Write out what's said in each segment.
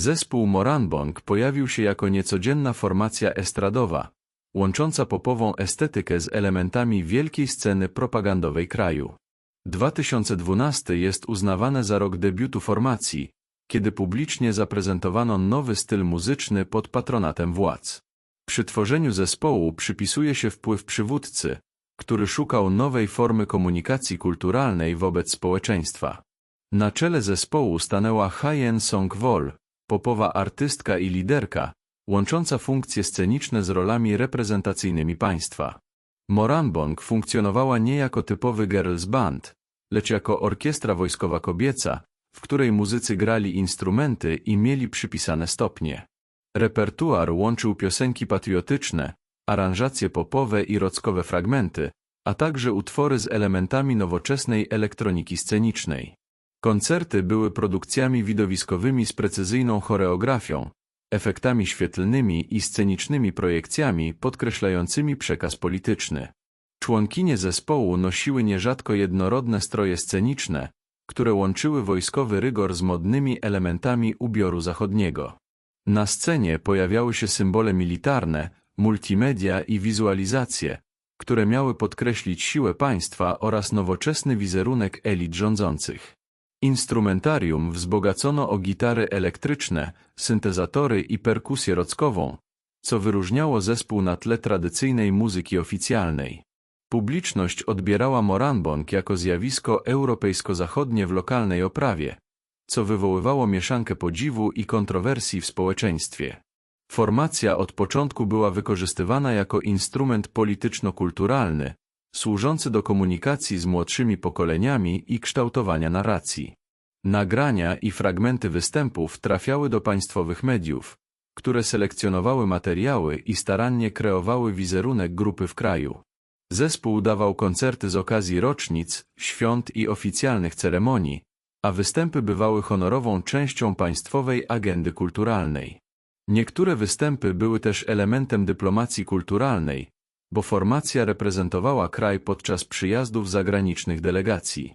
Zespół Moranbong pojawił się jako niecodzienna formacja estradowa, łącząca popową estetykę z elementami wielkiej sceny propagandowej kraju. 2012 jest uznawane za rok debiutu formacji, kiedy publicznie zaprezentowano nowy styl muzyczny pod patronatem władz. Przy tworzeniu zespołu przypisuje się wpływ przywódcy, który szukał nowej formy komunikacji kulturalnej wobec społeczeństwa. Na czele zespołu stanęła Hyen Song-wol, popowa artystka i liderka, łącząca funkcje sceniczne z rolami reprezentacyjnymi państwa. Moranbong funkcjonowała nie jako typowy girls band, lecz jako orkiestra wojskowa kobieca, w której muzycy grali instrumenty i mieli przypisane stopnie. Repertuar łączył piosenki patriotyczne, aranżacje popowe i rockowe fragmenty, a także utwory z elementami nowoczesnej elektroniki scenicznej. Koncerty były produkcjami widowiskowymi z precyzyjną choreografią, efektami świetlnymi i scenicznymi projekcjami podkreślającymi przekaz polityczny. Członkinie zespołu nosiły nierzadko jednorodne stroje sceniczne, które łączyły wojskowy rygor z modnymi elementami ubioru zachodniego. Na scenie pojawiały się symbole militarne, multimedia i wizualizacje, które miały podkreślić siłę państwa oraz nowoczesny wizerunek elit rządzących. Instrumentarium wzbogacono o gitary elektryczne, syntezatory i perkusję rockową, co wyróżniało zespół na tle tradycyjnej muzyki oficjalnej. Publiczność odbierała moranbong jako zjawisko europejsko-zachodnie w lokalnej oprawie, co wywoływało mieszankę podziwu i kontrowersji w społeczeństwie. Formacja od początku była wykorzystywana jako instrument polityczno-kulturalny, służący do komunikacji z młodszymi pokoleniami i kształtowania narracji. Nagrania i fragmenty występów trafiały do państwowych mediów, które selekcjonowały materiały i starannie kreowały wizerunek grupy w kraju. Zespół dawał koncerty z okazji rocznic, świąt i oficjalnych ceremonii, a występy bywały honorową częścią państwowej agendy kulturalnej. Niektóre występy były też elementem dyplomacji kulturalnej, bo formacja reprezentowała kraj podczas przyjazdów zagranicznych delegacji.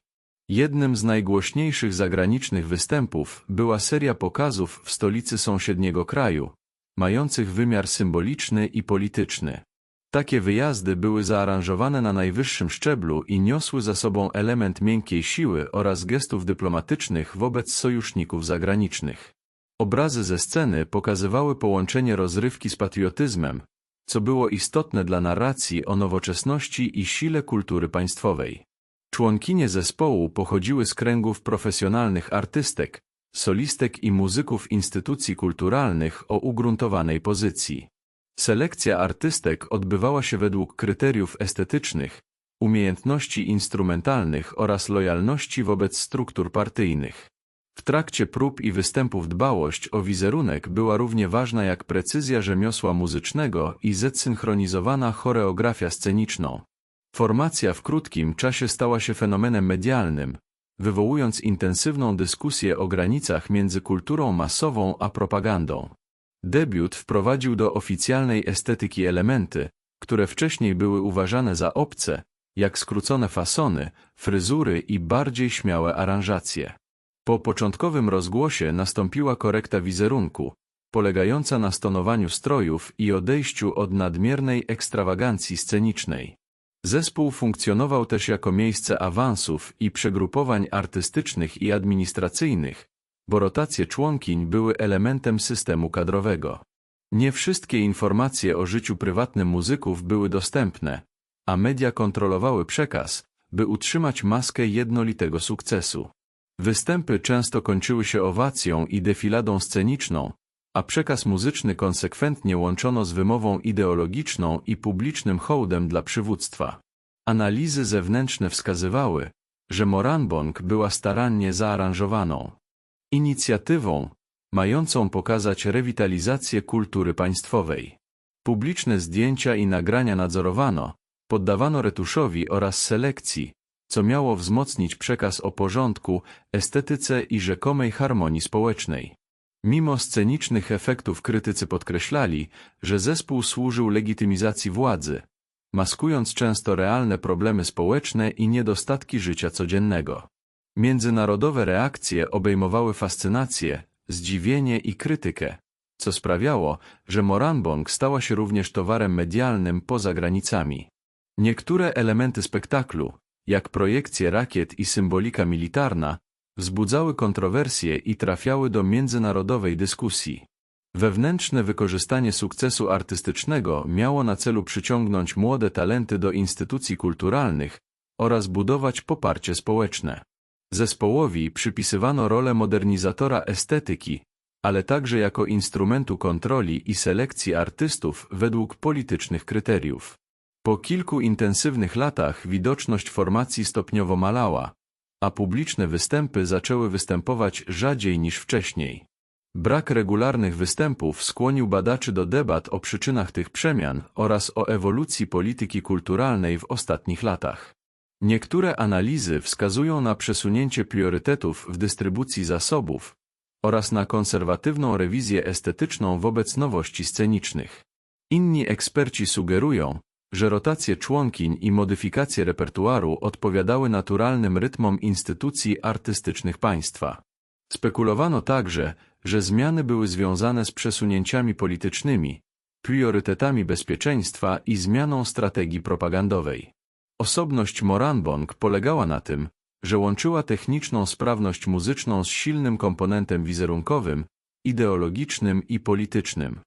Jednym z najgłośniejszych zagranicznych występów była seria pokazów w stolicy sąsiedniego kraju, mających wymiar symboliczny i polityczny. Takie wyjazdy były zaaranżowane na najwyższym szczeblu i niosły za sobą element miękkiej siły oraz gestów dyplomatycznych wobec sojuszników zagranicznych. Obrazy ze sceny pokazywały połączenie rozrywki z patriotyzmem, co było istotne dla narracji o nowoczesności i sile kultury państwowej. Członkinie zespołu pochodziły z kręgów profesjonalnych artystek, solistek i muzyków instytucji kulturalnych o ugruntowanej pozycji. Selekcja artystek odbywała się według kryteriów estetycznych, umiejętności instrumentalnych oraz lojalności wobec struktur partyjnych. W trakcie prób i występów dbałość o wizerunek była równie ważna jak precyzja rzemiosła muzycznego i zesynchronizowana choreografia sceniczną. Formacja w krótkim czasie stała się fenomenem medialnym, wywołując intensywną dyskusję o granicach między kulturą masową a propagandą. Debiut wprowadził do oficjalnej estetyki elementy, które wcześniej były uważane za obce, jak skrócone fasony, fryzury i bardziej śmiałe aranżacje. Po początkowym rozgłosie nastąpiła korekta wizerunku, polegająca na stonowaniu strojów i odejściu od nadmiernej ekstrawagancji scenicznej. Zespół funkcjonował też jako miejsce awansów i przegrupowań artystycznych i administracyjnych, bo rotacje członkiń były elementem systemu kadrowego. Nie wszystkie informacje o życiu prywatnym muzyków były dostępne, a media kontrolowały przekaz, by utrzymać maskę jednolitego sukcesu. Występy często kończyły się owacją i defiladą sceniczną, a przekaz muzyczny konsekwentnie łączono z wymową ideologiczną i publicznym hołdem dla przywództwa. Analizy zewnętrzne wskazywały, że Moranbong była starannie zaaranżowaną inicjatywą, mającą pokazać rewitalizację kultury państwowej. Publiczne zdjęcia i nagrania nadzorowano, poddawano retuszowi oraz selekcji, co miało wzmocnić przekaz o porządku, estetyce i rzekomej harmonii społecznej. Mimo scenicznych efektów krytycy podkreślali, że zespół służył legitymizacji władzy, maskując często realne problemy społeczne i niedostatki życia codziennego. Międzynarodowe reakcje obejmowały fascynację, zdziwienie i krytykę, co sprawiało, że Moranbong stała się również towarem medialnym poza granicami. Niektóre elementy spektaklu, jak projekcje rakiet i symbolika militarna, wzbudzały kontrowersje i trafiały do międzynarodowej dyskusji. Wewnętrzne wykorzystanie sukcesu artystycznego miało na celu przyciągnąć młode talenty do instytucji kulturalnych oraz budować poparcie społeczne. Zespołowi przypisywano rolę modernizatora estetyki, ale także jako instrumentu kontroli i selekcji artystów według politycznych kryteriów. Po kilku intensywnych latach widoczność formacji stopniowo malała, a publiczne występy zaczęły występować rzadziej niż wcześniej. Brak regularnych występów skłonił badaczy do debat o przyczynach tych przemian oraz o ewolucji polityki kulturalnej w ostatnich latach. Niektóre analizy wskazują na przesunięcie priorytetów w dystrybucji zasobów oraz na konserwatywną rewizję estetyczną wobec nowości scenicznych. Inni eksperci sugerują, że rotacje członkiń i modyfikacje repertuaru odpowiadały naturalnym rytmom instytucji artystycznych państwa. Spekulowano także, że zmiany były związane z przesunięciami politycznymi, priorytetami bezpieczeństwa i zmianą strategii propagandowej. Osobność Moranbong polegała na tym, że łączyła techniczną sprawność muzyczną z silnym komponentem wizerunkowym, ideologicznym i politycznym.